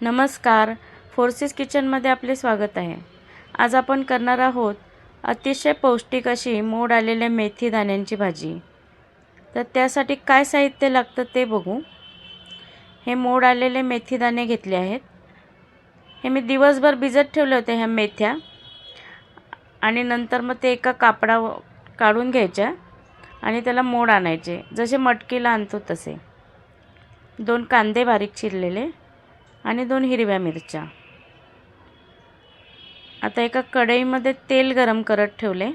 नमस्कार. फोर्सेस किचनमध्ये आपले स्वागत आहे. आज आपण करणार आहोत अतिशय पौष्टिक अशी मोड आलेल्या मेथी दाण्यांची भाजी. तर त्यासाठी काय साहित्य लागतं ते बघू. हे मोड आलेले मेथी दाणे घेतले आहेत. हे मी दिवसभर भिजत ठेवले होते ह्या मेथ्या. आणि नंतर मग ते एका कापडा काढून घ्यायच्या. आणि त्याला मोड आणायचे. जसे मटकीला आणतो तसे. दोन कांदे बारीक चिरलेले. आणि दोन हिरव्या मिरच्या. आता एका कढईमध्ये तेल गरम करत ठेवले.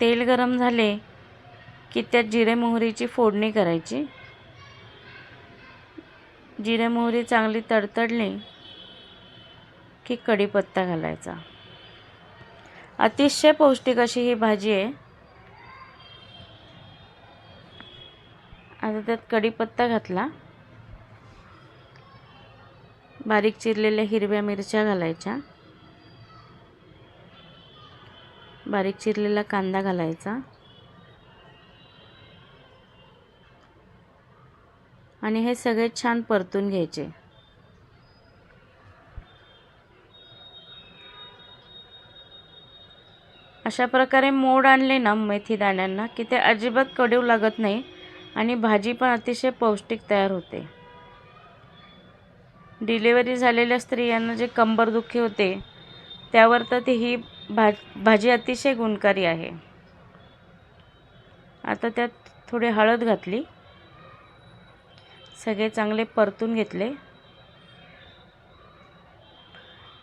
तेल गरम झाले की त्यात जिरे मोहरीची फोडणी करायची. जिरे मोहरी चांगली तडतडली की कढीपत्ता घालायचा. अतिशय पौष्टिक अशी ही भाजी आहे. आता त्यात कढीपत्ता घातला. बारीक चिरलेल्या हिरव्या मिरच्या घालायच्या. बारीक चिरलेला कांदा घालायचा. आणि हे सगळे छान परतून घ्यायचे. अशा प्रकारे मोड आणले ना मेथी दाण्यांना की ते अजिबात कडीव लागत नाही आणि भाजी पण अतिशय पौष्टिक तयार होते. डिलेवरी झालेल्या स्त्रियांना जे कंबरदुखी होते त्यावर तर ती ही भाज भाजी अतिशय गुणकारी आहे. आता त्यात थोडी हळद घातली. सगळे चांगले परतून घेतले.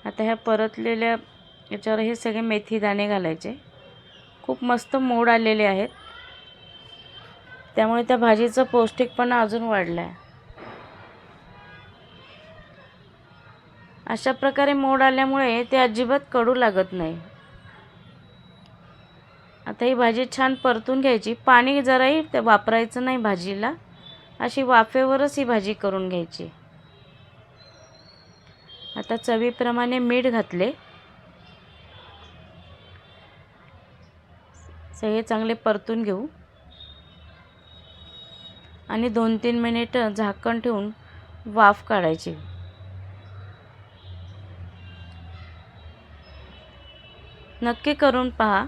आता ह्या परतलेल्या याच्यावर हे सगळे मेथी दाणे घालायचे. खूप मस्त मोड आलेले आहेत. त्यामुळे त्या भाजीचं पौष्टिकपणा अजून वाढलं आहे अशा प्रकारे मोड आल्यामुळे ते अजिबात कडू लागत नाही. आता ही भाजी छान परतून घ्यायची. पाणी जराही ते वापरायचं नाही भाजीला. अशी वाफेवरच ही भाजी करून घ्यायची. आता चवीप्रमाणे मीठ घातले. सगळे चांगले परतून घेऊ. आणि दोन तीन मिनिटं झाकण ठेवून वाफ काढायची. नक्की करून पहा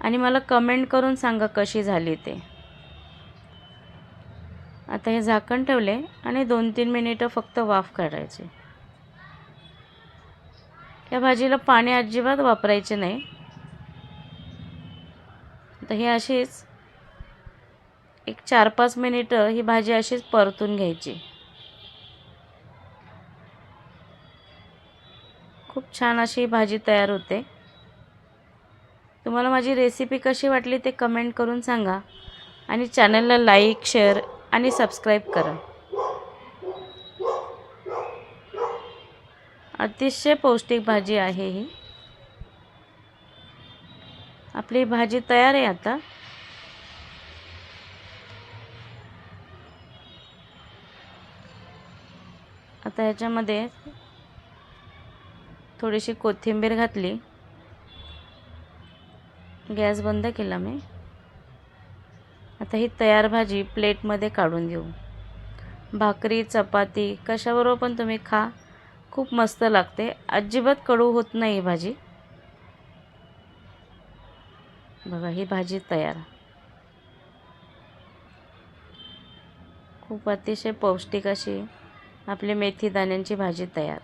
आणि मला कमेंट करून सांगा कशी झाली ते. आता हे झाकण ठेवले आणि दोन तीन मिनिटं फक्त वाफ काढायचे. या भाजीला पाणी अजिबात वापरायचे नाही. तर हे अशीच एक चार पाच मिनिटं ही भाजी अशीच परतून घ्यायची. खूप छान अशी भाजी तयार होते. तुम्हाला माझी रेसिपी कशी वाटली ते कमेंट करून सांगा. आणि चॅनलला लाईक शेअर आणि सबस्क्राईब करा. अतिशय पौष्टिक भाजी आहे ही. आपली भाजी तयार आहे आता. आता ह्याच्यामध्ये थोडीशी कोथिंबीर घातली. गॅस बंद केला मी. आता ही तयार भाजी प्लेटमध्ये काढून घेऊ. भाकरी चपाती कशाबरोबर पण तुम्ही खा. खूप मस्त लागते. अजिबात कडू होत नाही ही भाजी. बघा ही भाजी तयार. खूप अतिशय पौष्टिक अशी आपली मेथी दाण्यांची भाजी तयार.